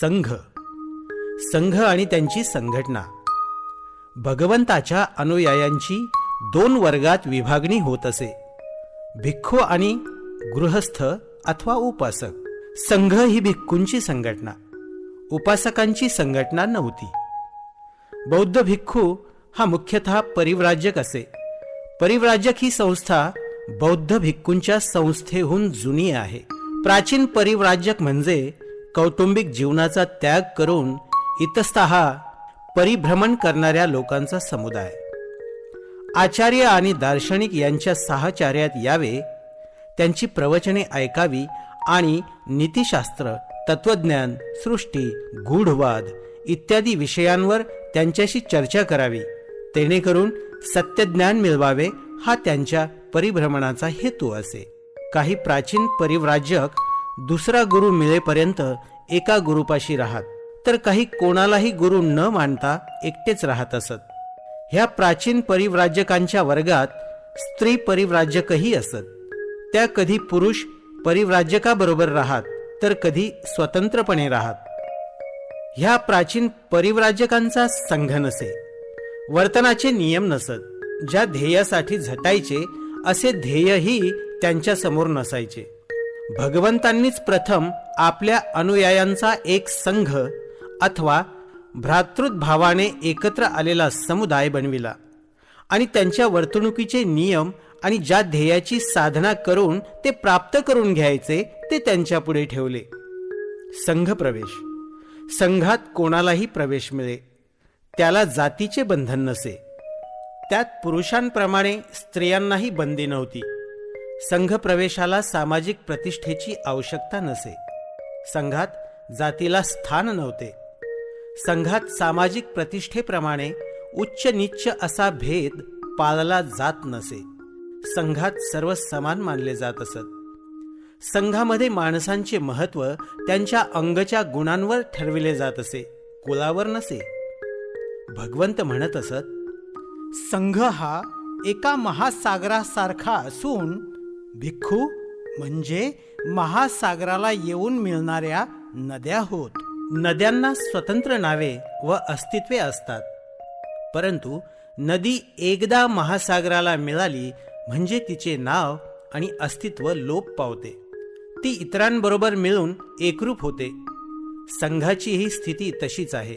संघ. संघ आणि त्यांची संघटना. भगवंताच्या अनुयायांची दोन वर्गात विभागणी होत असे. भिक्खू आणि गृहस्थ अथवा उपासक. संघ ही भिक्खूंची संघटना. उपासकांची संघटना नव्हती. बौद्ध भिक्खू हा मुख्यतः परिव्राजक असे. परिव्राजक ही संस्था बौद्ध भिक्खूंच्या संस्थेहून जुनी आहे. प्राचीन परिव्राजक म्हणजे कौटुंबिक जीवनाचा त्याग करून इतस्तहा परिभ्रमण करणाऱ्या लोकांचा समुदाय. आचार्य आणि दार्शनिक यांच्या साहचार्यात यावे त्यांची प्रवचने ऐकावी आणि नीतिशास्त्र तत्वज्ञान सृष्टी गूढवाद इत्यादी विषयांवर त्यांच्याशी चर्चा करावी. जेणेकरून सत्यज्ञान मिळवावे हा त्यांच्या परिभ्रमणाचा हेतू असे. काही प्राचीन परिव्राजक दुसरा गुरु मिळेपर्यंत एका गुरुपाशी राहत. तर काही कोणालाही गुरु न मानता एकटेच राहत असत. ह्या प्राचीन परिव्राजकांच्या वर्गात स्त्री परिव्राजकही असत. त्या कधी पुरुष परिव्राजकाबरोबर राहत तर कधी स्वतंत्रपणे राहत. ह्या प्राचीन परिव्राजकांचा संघ नसे. वर्तनाचे नियम नसत ज्या ध्येयासाठी झटायचे असे ध्येयही त्यांच्यासमोर नसायचे. भगवंतांनीच प्रथम आपल्या अनुयायांचा एक संघ अथवा भ्रातृभावाने एकत्र आलेला समुदाय बनविला आणि त्यांच्या वर्तणुकीचे नियम आणि ज्या ध्येयाची साधना करून ते प्राप्त करून घ्यायचे ते त्यांच्या पुढे ठेवले. संघ प्रवेश. संघात कोणालाही प्रवेश मिळे. त्याला जातीचे बंधन नसे. त्यात पुरुषांप्रमाणे स्त्रियांनाही बंदी नव्हती. संघ प्रवेशाला सामाजिक प्रतिष्ठेची आवश्यकता नसे. संघात जातीला स्थान नव्हते. संघात सामाजिक प्रतिष्ठेप्रमाणे उच्च नीच्च असा भेद पाळला जात नसे. संघात सर्व समान मानले जात असत. संघामध्ये माणसांचे महत्त्व त्यांच्या अंगच्या गुणांवर ठरविले जात असे कुलावर नसे. भगवंत म्हणत असत संघ हा एका महासागरासारखा असून भिक्खू म्हणजे महासागराला येऊन मिळणाऱ्या नद्या होत. नद्यांना स्वतंत्र नावे व अस्तित्वे असतात. परंतु नदी एकदा महासागराला मिळाली म्हणजे तिचे नाव आणि अस्तित्व लोप पावते. ती इतरांबरोबर मिळून एकरूप होते. संघाची ही स्थिती तशीच आहे.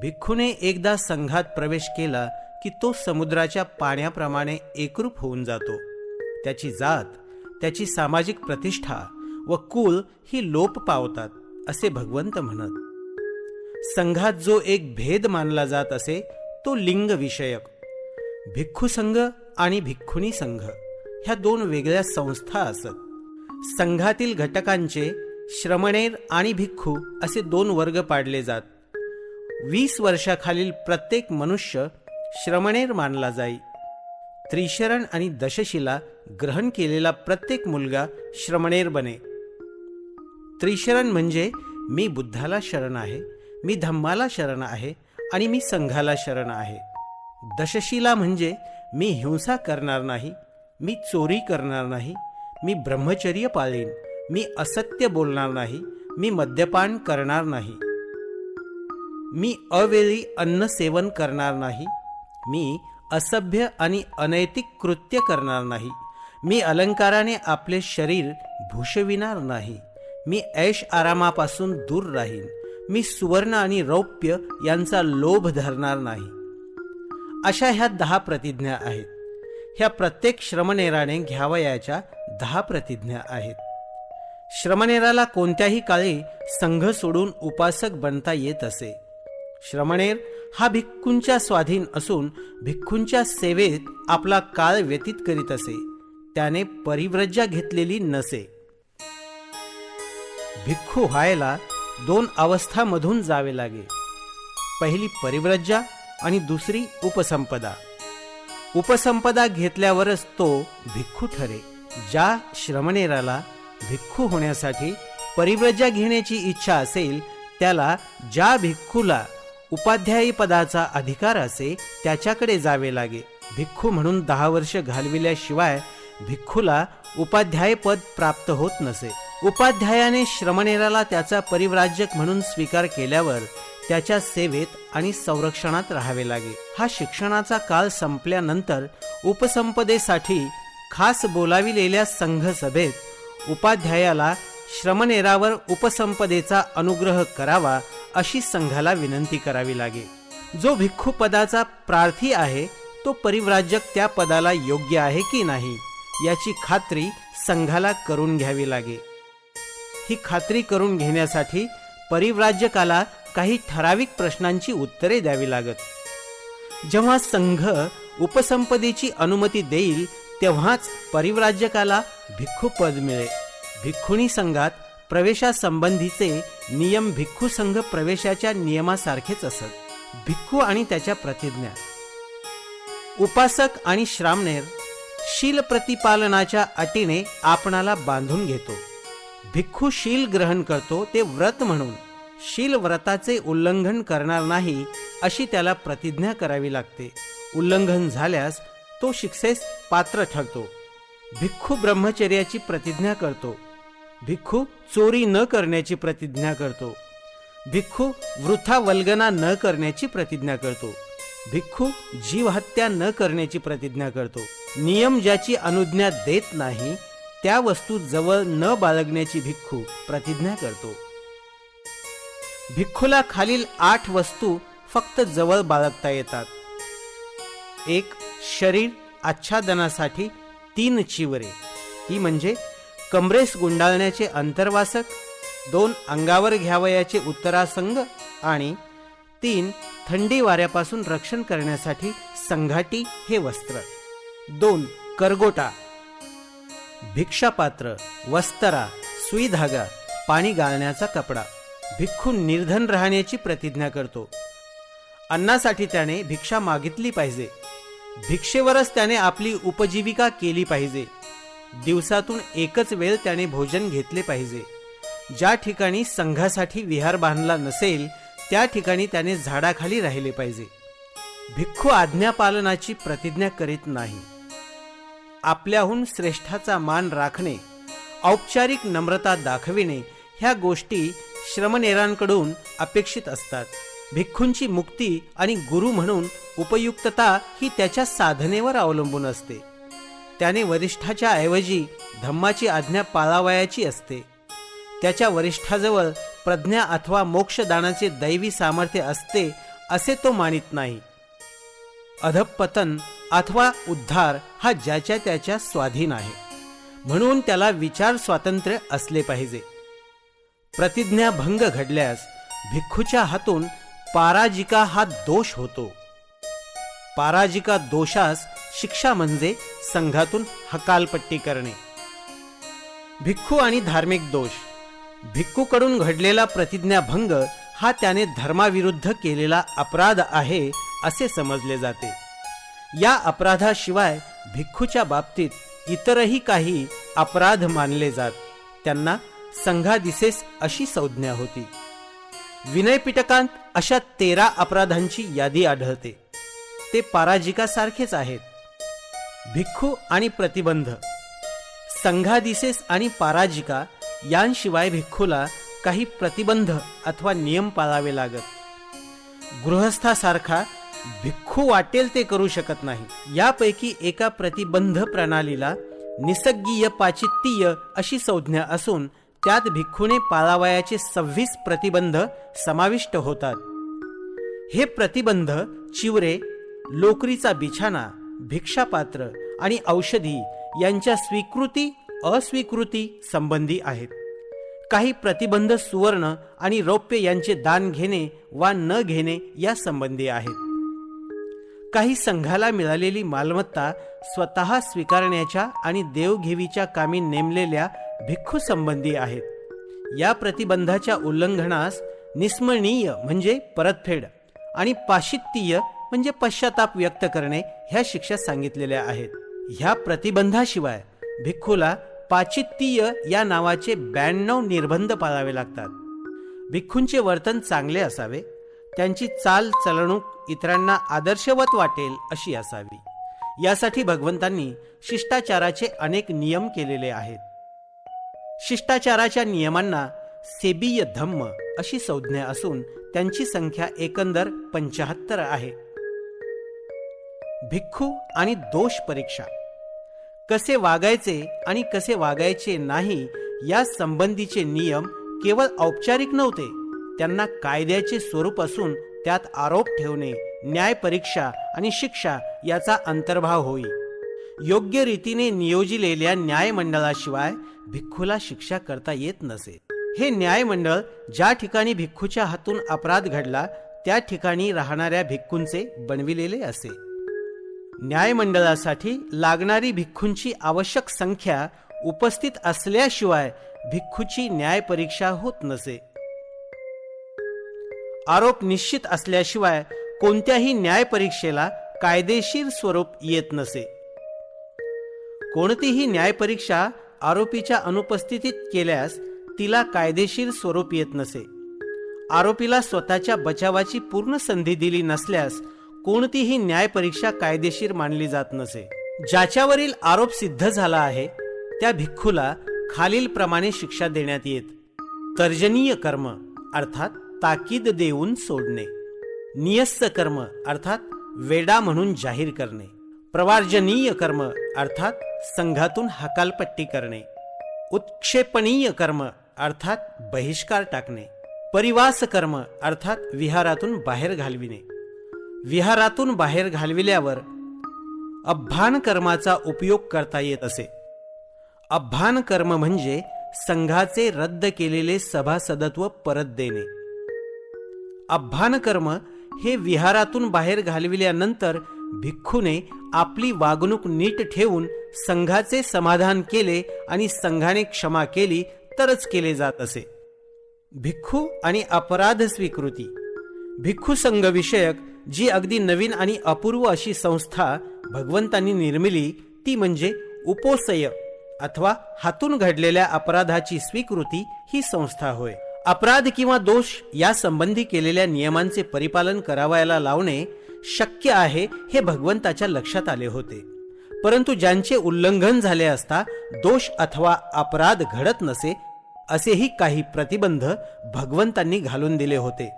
भिक्खूने एकदा संघात प्रवेश केला की तो समुद्राच्या पाण्याप्रमाणे एकरूप होऊन जातो. त्याची जात त्याची सामाजिक प्रतिष्ठा व कुल ही लोप पावतात असे भगवंत म्हणत. संघात जो एक भेद मानला जात असे तो लिंग विषयक. भिक्खू संघ आणि भिक्खुनी संघ ह्या दोन वेगळ्या संस्था असत. संघातील घटकांचे श्रमणेर आणि भिक्खू असे दोन वर्ग पाडले जात. वीस वर्षाखालील प्रत्येक मनुष्य श्रमणेर मानला जाई. त्रिशरण आणि दशशिला ग्रहण केलेला प्रत्येक मुलगा श्रमणेर बने. त्रिशरण म्हणजे मी बुद्धाला शरण आहे मी धम्माला शरण आहे आणि मी संघाला शरण आहे. दशशिला म्हणजे मी हिंसा करणार नाही मी चोरी करणार नाही मी ब्रह्मचर्य पाळीन मी असत्य बोलणार नाही मी मद्यपान करणार नाही. मी अवेळी अन्न सेवन करणार नाही मी असभ्य आणि अनैतिक कृत्य करणार नाही मी अलंकाराने आपले शरीर भूषविणार नाही. मी ऐश आरामापासून दूर राहीन. मी सुवर्ण आणि रौप्य यांचा लोभ धरणार नाही. अशा ह्या दहा प्रतिज्ञा आहेत. ह्या प्रत्येक श्रमनेराने घ्यावयाच्या दहा प्रतिज्ञा आहेत. श्रमनेराला कोणत्याही काळी संघ सोडून उपासक बनता येत असे. श्रमणेर हा भिक्खूंच्या स्वाधीन असून भिक्खूंच्या सेवेत आपला काळ व्यतीत करीत असे. त्याने परिव्रज्या घेतलेली नसे. भिक्खू व्हायला दोन अवस्थामधून जावे लागे. पहिली परिव्रज्जा आणि दुसरी उपसंपदा. उपसंपदा घेतल्यावरच तो भिक्खू ठरे ज्या श्रमणेराला भिक्खू होण्यासाठी परिव्रज्या घेण्याची इच्छा असेल त्याला ज्या भिक्खूला उपाध्यायी पदाचा अधिकार असे त्याच्याकडे जावे लागे. भिक्खू म्हणून दहा वर्ष घालविल्याशिवाय भिक्खूला उपाध्याय पद प्राप्त होत नसे. उपाध्यायाने श्रमणेराला त्याचा परिव्राजक म्हणून स्वीकार केल्यावर त्याच्या सेवेत आणि संरक्षणात राहावे लागे. हा शिक्षणाचा काळ संपल्यानंतर उपसंपदेसाठी खास बोलाविलेल्या संघ सभेत उपाध्यायाला श्रमणेरावर उपसंपदेचा अनुग्रह करावा अशी संघाला विनंती करावी लागे. जो भिक्खू पदाचा प्रार्थी आहे तो परिव्राजक त्या पदाला योग्य आहे की नाही? याची खात्री संघाला करून घ्यावी लागे. ही खात्री करून घेण्यासाठी परिव्राज्यकाला काही ठराविक प्रश्नांची उत्तरे द्यावी लागत. जेव्हा संघ उपसंपदेची अनुमती देईल तेव्हाच परिव्राज्यकाला भिक्खू पद मिळेल. भिक्खुणी संघात प्रवेशासंबंधीचे नियम भिक्खू संघ प्रवेशाच्या नियमासारखेच असत. भिक्खू आणि त्याच्या प्रतिज्ञा. उपासक आणि श्रामणेर शील प्रतिपालनाच्या अटीने आपणाला बांधून घेतो. भिक्खू शील ग्रहण करतो ते व्रत म्हणून. शील व्रताचे उल्लंघन करणार नाही अशी त्याला प्रतिज्ञा करावी लागते. उल्लंघन झाल्यास तो शिक्षेस पात्र ठरतो. भिक्खू ब्रह्मचर्याची प्रतिज्ञा करतो. भिक्खू चोरी न करण्याची प्रतिज्ञा करतो. भिक्खू वृथा वल्गना न करण्याची प्रतिज्ञा करतो. भिक्खू जीवहत्या न करण्याची प्रतिज्ञा करतो. नियम ज्याची अनुज्ञा देत नाही त्या वस्तू जवळ न बाळगण्याची भिक्खू प्रतिज्ञा करतो. भिक्खूला खालील आठ वस्तू फक्त जवळ बाळगता येतात. एक शरीर आच्छादनासाठी तीन चिवरे. ती म्हणजे कमरेस गुंडाळण्याचे अंतर्वासक दोन अंगावर घ्यावयाचे उत्तरासंग आणि तीन थंडी वाऱ्यापासून रक्षण करण्यासाठी संघाटी हे वस्त्र. दोन करगोटा. भिक्षापात्र वस्तरा सुई धागा पाणी गाळण्याचा कपडा. भिक्खून निर्धन राहण्याची प्रतिज्ञा करतो. अन्नासाठी त्याने भिक्षा मागितली पाहिजे. भिक्षेवरच त्याने आपली उपजीविका केली पाहिजे. दिवसातून एकच वेळ त्याने भोजन घेतले पाहिजे. ज्या ठिकाणी संघासाठी विहार बांधला नसेल त्या ठिकाणी त्याने झाडाखाली राहिले पाहिजे. भिक्खू आज्ञापालनाची प्रतिज्ञा करीत नाही. आपल्याहून श्रेष्ठाचा मान राखणे औपचारिक नम्रता दाखविणे ह्या गोष्टी श्रमनेरांकडून अपेक्षित असतात. भिक्खूंची मुक्ती आणि गुरु म्हणून उपयुक्तता ही त्याच्या साधनेवर अवलंबून असते. त्याने वरिष्ठाच्या ऐवजी धम्माची आज्ञा पाळावयाची असते. त्याच्या वरिष्ठाजवळ प्रज्ञा अथवा मोक्षदानाचे दैवी सामर्थ्य असते असे तो मानित नाही. अधपतन अथवा उद्धार हा ज्याच्या त्याच्या स्वाधीन आहे. म्हणून त्याला विचार स्वातंत्र्य असले पाहिजे. प्रतिज्ञा भंग घडल्यास भिक्खूच्या हातून पाराजिका हा दोष होतो. पाराजिका दोषास शिक्षा म्हणजे संघातून हकालपट्टी करणे. भिक्खू आणि धार्मिक दोष. भिक्खूकडून घडलेला प्रतिज्ञाभंग हा त्याने धर्माविरुद्ध केलेला अपराध आहे असे समजले जाते. या अपराधाशिवाय भिक्खूच्या बाबतीत इतरही काही अपराध मानले जात. त्यांना संघादिसेस अशी संज्ञा होती. विनयपिटकांत अशा तेरा अपराधांची यादी आढळते. ते पाराजिकासारखेच आहेत. भिक्खू आणि प्रतिबंध संघादिसेस आणि पाराजिका यांशिवाय भिक्खूला काही प्रतिबंध अथवा नियम पाळावे लागत. गृहस्थासारखा भिक्खू वाटेल ते करू शकत नाही. यापैकी एका प्रतिबंध प्रणालीला निसर्गीय पाचित्तीय अशी संज्ञा असून त्यात भिक्खूने पाळावयाचे सव्वीस प्रतिबंध समाविष्ट होतात. हे प्रतिबंध चिवरे लोकरीचा बिछाना भिक्षापात्र आणि औषधी यांच्या स्वीकृती अस्वीकृती संबंधी आहेत. काही प्रतिबंध सुवर्ण आणि रौप्य यांचे दान घेणे वा न घेणे या संबंधी आहेत. काही संघाला मिळालेली मालमत्ता स्वतः स्वीकारण्याच्या आणि देवघेवीच्या कामी नेमलेल्या भिक्खू संबंधी आहेत. या प्रतिबंधाच्या उल्लंघनास निस्मरणीय म्हणजे परतफेड आणि पाशित्तीय म्हणजे पश्चाताप व्यक्त करणे ह्या शिक्षा सांगितलेल्या आहेत. ह्या प्रतिबंधाशिवाय भिक्खूला पाचित्तीय या नावाचे ब्याण्णव निर्बंध पाळावे लागतात. भिक्खूंचे वर्तन चांगले असावे त्यांची चाल चलणूक इतरांना आदर्शवत वाटेल अशी असावी. यासाठी भगवंतांनी शिष्टाचाराचे अनेक नियम केलेले आहेत. शिष्टाचाराच्या नियमांना सेबीय धम्म अशी संज्ञा असून त्यांची संख्या एकंदर पंचाहत्तर आहे. भिक्खू आणि दोष परीक्षा. कसे वागायचे आणि कसे वागायचे नाही या संबंधीचे नियम केवळ औपचारिक नव्हते त्यांना कायद्याचे स्वरूप असून त्यात आरोप ठेवणे न्याय परीक्षा आणि शिक्षा याचा अंतर्भाव होई. योग्य रीतीने नियोजिलेल्या न्यायमंडळाशिवाय भिक्खूला शिक्षा करता येत नसे. हे न्यायमंडळ ज्या ठिकाणी भिक्खूच्या हातून अपराध घडला त्या ठिकाणी राहणाऱ्या भिक्खूंचे बनविलेले असे. न्यायमंडळासाठी लागणारी भिक्खूंची आवश्यक संख्या उपस्थित असल्याशिवाय भिक्खूची न्याय परीक्षा होत नसे. आरोप निश्चित असल्याशिवाय कोणत्याही न्याय परीक्षेला कायदेशीर स्वरूप येत नसे. कोणतीही न्याय परीक्षा आरोपीच्या अनुपस्थितीत केल्यास तिला कायदेशीर स्वरूप येत नसे. आरोपीला स्वतःच्या बचावाची पूर्ण संधी दिली नसल्यास कोणतीही न्याय परीक्षा कायदेशीर मानली जात नसे. ज्याच्यावरील आरोप सिद्ध झाला आहे त्या भिक्खूला खालीलप्रमाणे शिक्षा देण्यात येत. तर्जनीय कर्म अर्थात ताकीद देऊन सोडणे. नियस्त कर्म अर्थात वेडा म्हणून जाहीर करणे. प्रवार्जनीय कर्म अर्थात संघातून हकालपट्टी करणे. उत्क्षेपणीय कर्म अर्थात बहिष्कार टाकणे. परिवास कर्म अर्थात विहारातून बाहेर घालविणे. विहारातून बाहेर घालविल्यावर अभ्यान कर्माचा उपयोग करता येत असे. अभ्यान कर्म म्हणजे संघाचे रद्द केलेले सभासदत्व परत देणे. अभ्यानकर्म हे विहारातून बाहेर घालविल्यानंतर भिक्खूने आपली वागणूक नीट ठेवून संघाचे समाधान केले आणि संघाने क्षमा केली तरच केले जात असे. भिक्खू आणि अपराध स्वीकृती. भिक्खू संघ विषयक जी अगदी नवीन आणि अपूर्व अशी संस्था भगवंतांनी निर्मिली ती म्हणजे उपोसय अथवा हातून घडलेल्या अपराधाची स्वीकृती ही संस्था होय. अपराध किंवा दोष यासंबंधी केलेल्या नियमांचे परिपालन करावयाला लावणे शक्य आहे हे भगवंताच्या लक्षात आले होते. परंतु ज्यांचे उल्लंघन झाले असता दोष अथवा अपराध घडत नसे असेही काही प्रतिबंध भगवंतांनी घालून दिले होते.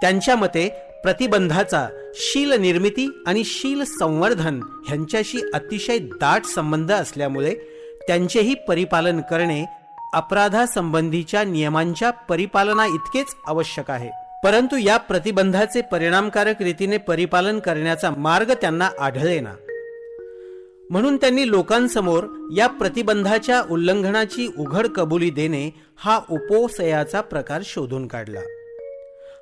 त्यांच्या मते प्रतिबंधाचा शील निर्मिती आणि शील संवर्धन ह्यांच्याशी अतिशय दाट संबंध असल्यामुळे त्यांचेही परिपालन करणे अपराधासंबंधीच्या नियमांच्या परिपालना इतकेच आवश्यक आहे. परंतु या प्रतिबंधाचे परिणामकारक रीतीने परिपालन करण्याचा मार्ग त्यांना आढळेना म्हणून त्यांनी लोकांसमोर या प्रतिबंधाच्या उल्लंघनाची उघड कबुली देणे हा उपोसयाचा प्रकार शोधून काढला.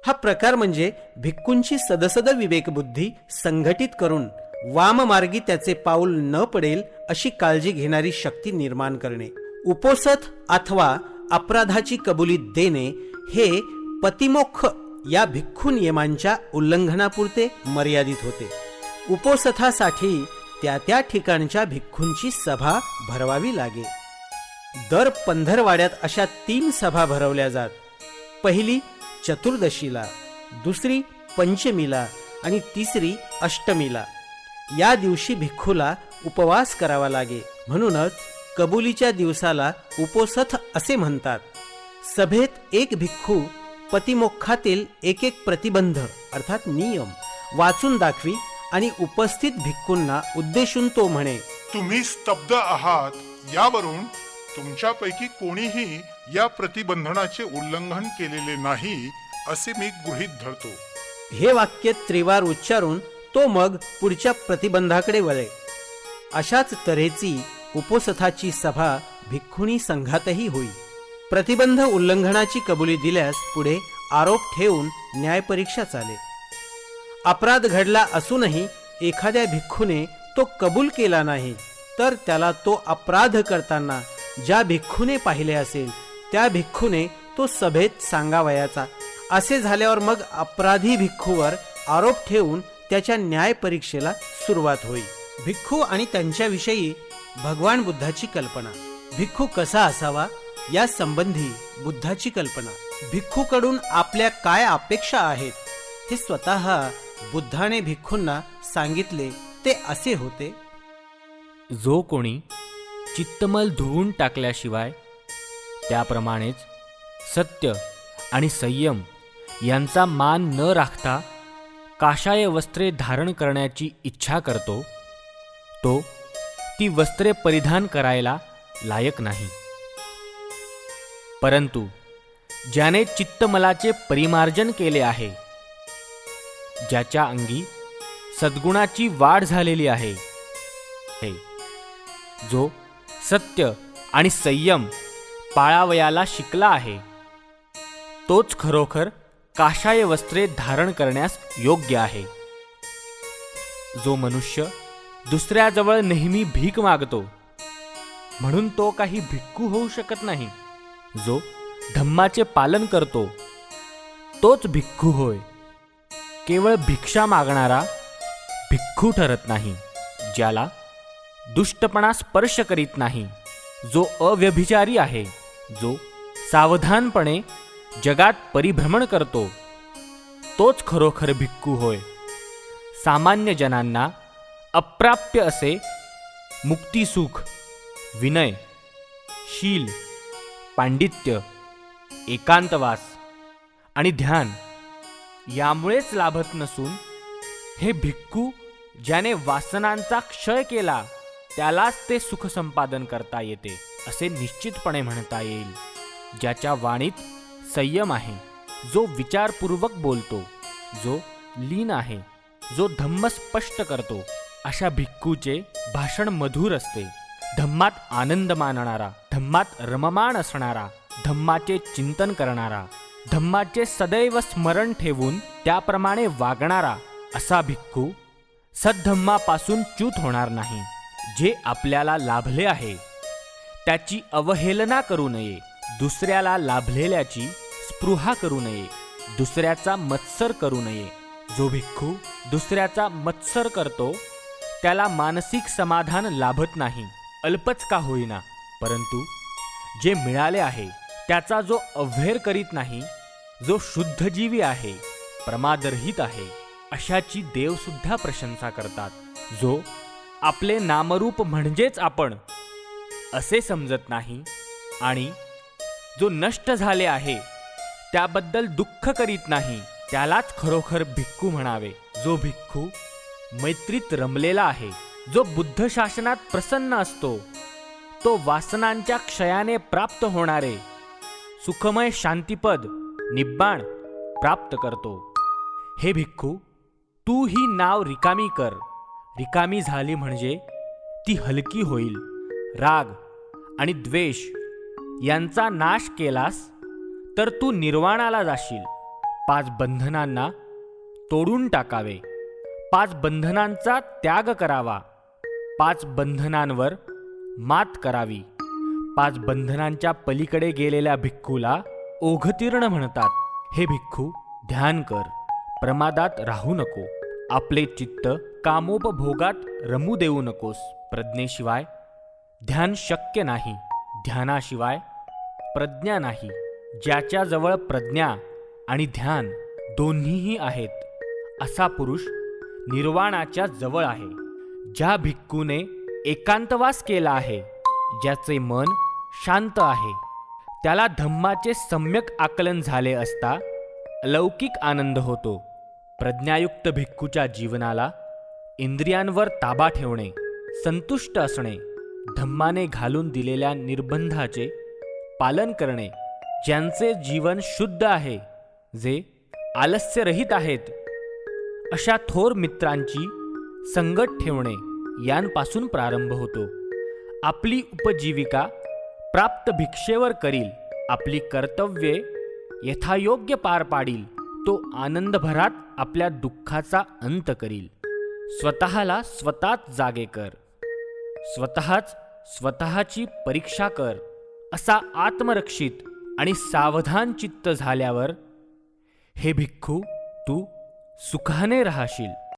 हा प्रकार म्हणजे भिक्कूंची सदसद विवेकबुद्धी संघटित करून वाममार्गी त्याचे पाऊल न पडेल अशी काळजी घेणारी शक्ती निर्माण करणे. उपोसत अथवा अपराधाची कबुली देणे हे पतिमोक्ष या भिक्खू नियमांच्या उल्लंघनापुरते मर्यादित होते. उपोसथासाठी त्या त्या ठिकाणच्या भिक्खूंची सभा भरवावी लागे. दर पंधरवाड्यात अशा तीन सभा भरवल्या जात. पहिली चतुर्दशीला दुसरी पंचमीला आणि तिसरी अष्टमीला. या दिवशी भिक्खूला उपवास करावा लागे. म्हणूनच कबुलीच्या दिवसाला उपोसथ असे म्हणतात. सभेत एक भिक्खू पतिमोक्षातील एक एक प्रतिबंध अर्थात नियम वाचून दाखवी आणि उपस्थित भिक्खूंना उद्देशून तो म्हणे तुम्ही स्तब्ध आहात यावरून तुमच्यापैकी कोणीही या प्रतिबंधनाचे उल्लंघन केलेले नाही असे मी गृहीत धरतो. हे वाक्य त्रिवार उच्चारून तो मग पुढच्या प्रतिबंधाकडे वळे. अशाच तऱ्हेची उपोसथाची सभा भिक्खुणी संघातही होई. प्रतिबंध उल्लंघनाची कबुली दिल्यास पुढे आरोप ठेवून न्यायपरीक्षा चाले अपराध घडला असूनही एखाद्या भिक्खूने तो कबूल केला नाही तर त्याला तो अपराध करताना ज्या भिक्खूने पाहिले असेल त्या भिक्खूने तो सभेत सांगावयाचा. असे झाल्यावर मग अपराधी भिक्खूवर आरोप ठेवून त्याच्या न्यायपरीक्षेला सुरुवात होईल भिक्खू आणि त्यांच्याविषयी भगवान बुद्धाची कल्पना. भिक्खू कसा असावा? या संबंधी बुद्धाची कल्पना. भिक्खूकडून आपल्या काय अपेक्षा आहेत? हे स्वतः बुद्धाने भिक्खूंना सांगितले ते असे होते. जो कोणी चित्तमल धुवून टाकल्याशिवाय त्याप्रमाणेच सत्य आणि संयम यांचा मान न राखता काशाय वस्त्रे धारण करण्याची इच्छा करतो तो ती वस्त्रे परिधान करायला लायक नाही. परंतु ज्याने चित्तमलाचे परिमार्जन केले आहे ज्याच्या अंगी सद्गुणाची वाढ झालेली आहे हे जो सत्य आणि संयम पाळावयाला शिकला आहे तोच खरोखर काशाय वस्त्रे धारण करण्यास योग्य आहे. जो मनुष्य दुसऱ्याजवळ नेहमी भीक मागतो. म्हणून तो काही भिक्खू होऊ शकत नाही. जो धम्माचे पालन करतो तोच भिक्खू होय. केवळ भिक्षा मागणारा भिक्खू ठरत नाही ज्याला दुष्टपणा स्पर्श करीत नाही. जो अव्यभिचारी आहे जो सावधानपणे जगात परिभ्रमण करतो तोच खरोखर भिक्खू होय. सामान्य जनांना अप्राप्य असे मुक्तिसुख विनय शील पांडित्य एकांतवास आणि ध्यान यामुळेच लाभत नसून हे भिक्खू ज्याने वासनांचा क्षय केला त्यालाच ते सुख संपादन करता येते असे निश्चितपणे म्हणता येईल. ज्याच्या वाणीत संयम आहे जो विचारपूर्वक बोलतो जो लीन आहे जो धम्म स्पष्ट करतो अशा भिक्खूचे भाषण मधुर असते. धम्मात आनंद मानणारा धम्मात रममाण असणारा धम्माचे चिंतन करणारा धम्माचे सदैव स्मरण ठेवून त्याप्रमाणे वागणारा असा भिक्खू सद्धम्मापासून च्यूत होणार नाही जे आपल्याला लाभले आहे. त्याची अवहेलना करू नये दुसऱ्याला लाभलेल्याची स्पृहा करू नये दुसऱ्याचा मत्सर करू नये. जो भिक्खू दुसऱ्याचा मत्सर करतो त्याला मानसिक समाधान लाभत नाही. अल्पच का होईना. परंतु जे मिळाले आहे त्याचा जो अव्हेर करीत नाही जो शुद्धजीवी आहे प्रमादरहित आहे अशाची देवसुद्धा प्रशंसा करतात. जो आपले नामरूप म्हणजेच आपण असे समजत नाही आणि जो नष्ट झाले आहे त्याबद्दल दुःख करीत नाही त्यालाच खरोखर भिक्खू म्हणावे. जो भिक्खू मैत्रीत रमलेला आहे. जो बुद्ध शासनात प्रसन्न असतो तो वासनांच्या क्षयाने प्राप्त होणारे सुखमय शांतीपद निब्बाण प्राप्त करतो. हे भिक्खू तू ही नाव रिकामी कर. रिकामी झाली म्हणजे ती हलकी होईल. राग आणि द्वेष यांचा नाश केलास तर तू निर्वाणाला जाशील. पाच बंधनांना तोडून टाकावे. पाच बंधनांचा त्याग करावा. पाच बंधनांवर मात करावी. पाच बंधनांच्या पलीकडे गेलेल्या भिक्खूला ओघतीर्ण म्हणतात. हे भिक्खू ध्यान कर. प्रमादात राहू नको. आपले चित्त कामोपभोगात रमू देऊ नकोस. प्रज्ञेशिवाय ध्यान शक्य नाही. ध्यानाशिवाय प्रज्ञा नाही. ज्याच्याजवळ प्रज्ञा आणि ध्यान दोन्हीही आहेत असा पुरुष निर्वाणाच्या जवळ आहे ज्या भिक्खूने एकांतवास केला आहे ज्याचे मन शांत आहे. त्याला धम्माचे सम्यक आकलन झाले असता अलौकिक आनंद होतो. प्रज्ञायुक्त भिक्खूच्या जीवनाला इंद्रियांवर ताबा ठेवणे संतुष्ट असणे धम्माने घालून दिलेल्या निर्बंधाचे पालन करणे ज्यांचे जीवन शुद्ध आहे जे आलस्यरहित आहेत अशा थोर मित्रांची संगत ठेवणे यांपासून प्रारंभ होतो. आपली उपजीविका प्राप्त भिक्षेवर करील आपली कर्तव्ये यथायोग्य पार पाडील तो आनंदभरात आपल्या दुःखाचा अंत करील. स्वतःला स्वतःच जागे कर. स्वतःच स्वतःची परीक्षा कर असा आत्मरक्षित आणि सावधान चित्त झाल्यावर हे भिक्खू तू सुखाने राहशील.